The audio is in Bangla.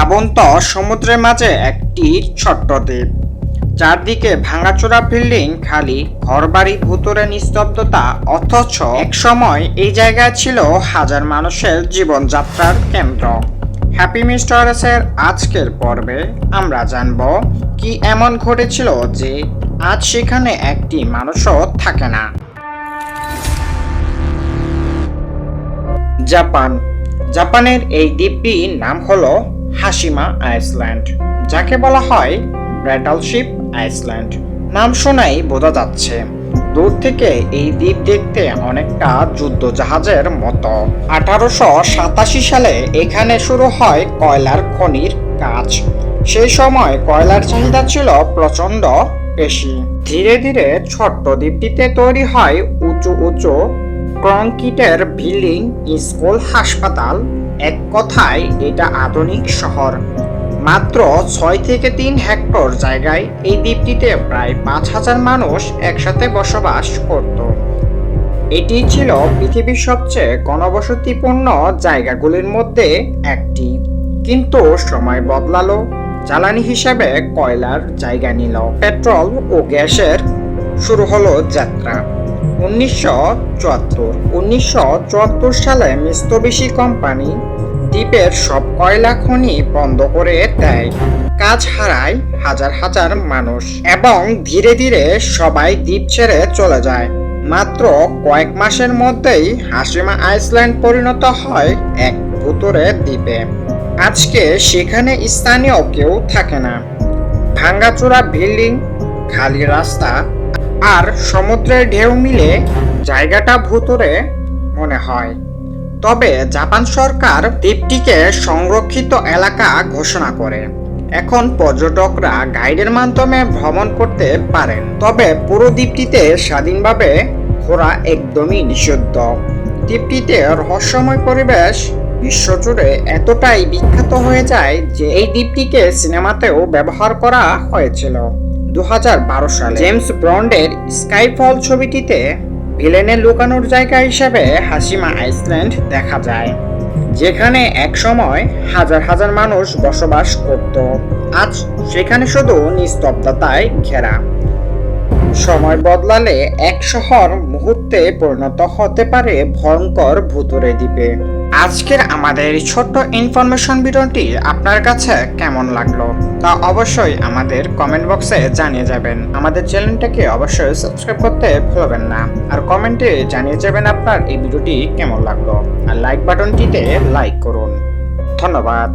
ভাবুন তো সমুদ্রের মাঝে একটি ছোট্ট দ্বীপ। চারদিকে ভাঙাচোরা বিল্ডিং, খালি ঘরবাড়ি ভুতুরে নিস্তব্ধতা, অথচ এক সময় এই জায়গায় ছিল হাজার মানুষের জীবনযাত্রার কেন্দ্র। হ্যাপি মিস্টারেসের আজকের পর্বে আমরা জানব কি এমন ঘটেছিল যে আজ সেখানে একটি মানুষও থাকে না। জাপান। জাপানের এই দ্বীপটির নাম হলো হাসিমা, আইসল্যান্ড। যাকে বলা হয় ব্র্যাটালশিপ আইসল্যান্ড। নাম শোনাই বোঝা যাচ্ছে, দূর থেকে এই দ্বীপ দেখতে অনেকটা যুদ্ধ জাহাজের মতো। আঠারোশো সাতাশি সালে এখানে শুরু হয় কয়লার খনির কাজ। সেই সময় কয়লার চাহিদা ছিল প্রচণ্ড বেশি। ধীরে ধীরে ছোট্ট দ্বীপটিতে তৈরি হয় উঁচু উঁচু কংক্রিটের বিল্ডিং, স্কুল, হাসপাতাল এক কথায়, এটা আধুনিক শহর। মাত্র ছয় থেকে তিন হেক্টর জায়গায় এই দ্বীপটিতে প্রায় পাঁচ হাজার মানুষ একসাথে বসবাস করত। এটি ছিল পৃথিবীর সবচেয়ে ঘনবসতিপূর্ণ জায়গাগুলির মধ্যে একটি। কিন্তু সময় বদলালো, জ্বালানি হিসেবে কয়লার জায়গা নিল। পেট্রোল ও গ্যাসের শুরু হলো যাত্রা। উনিশশো চুয়াত্তর। উনিশশো চুয়াত্তর সালে মিস্তবিশি কোম্পানি দ্বীপের সব কয়লা খনি বন্ধ করে দেয়। কাজ হারায় হাজার হাজার মানুষ এবং ধীরে ধীরে সবাই দ্বীপ ছেড়ে চলে যায়। মাত্র কয়েক মাসের মধ্যেই হাসিমা আইসল্যান্ড পরিণত হয় এক ভুতুরে দ্বীপে। আজকে সেখানে স্থানীয় কেউ থাকে না। ভাঙ্গাচোরা বিল্ডিং, খালি রাস্তা আর সমুদ্রের ঢেউ মিলে জায়গাটা ভুতুরে মনে হয়। তবে জাপান সরকার দ্বীপটিকে সংরক্ষিত এলাকা ঘোষণা করে। এখন পর্যটকরা গাইডের মাধ্যমে ভ্রমণ করতে পারেন। তবে পুরো দ্বীপটিতে স্বাধীনভাবে ঘোরা একদমই নিষিদ্ধ। দ্বীপটিতে রহস্যময় পরিবেশ বিশ্বজুড়ে এতটাই বিখ্যাত হয়ে যায় যে এই দ্বীপটিকে সিনেমাতেও ব্যবহার করা হয়েছিল। দু সালে জেমস ব্রন্ডের স্কাইফল ছবিটিতে ভিলেনের লুকানোর জায়গা হিসেবে হাসিমা আইসল্যান্ড দেখা যায়, যেখানে একসময় হাজার হাজার মানুষ বসবাস করত। আজ সেখানে শুধু নিস্তব্ধতায় ঘেরা। সময় বদলালে এক শহর মুহূর্তে পরিণত হতে পারে ভয়ঙ্কর ভুতুরে দ্বীপে। আজকের আমাদের ছোট্ট ইনফরমেশন ভিডিওটি আপনার কাছে কেমন লাগল তা অবশ্যই আমাদের কমেন্ট বক্সে জানিয়ে যাবেন। আমাদের চ্যানেলটাকে অবশ্যই সাবস্ক্রাইব করতে ভুলবেন না। আর কমেন্টে জানিয়ে যাবেন আপনার এই ভিডিওটি কেমন লাগল। আর লাইক বাটনটিতে লাইক করুন। ধন্যবাদ।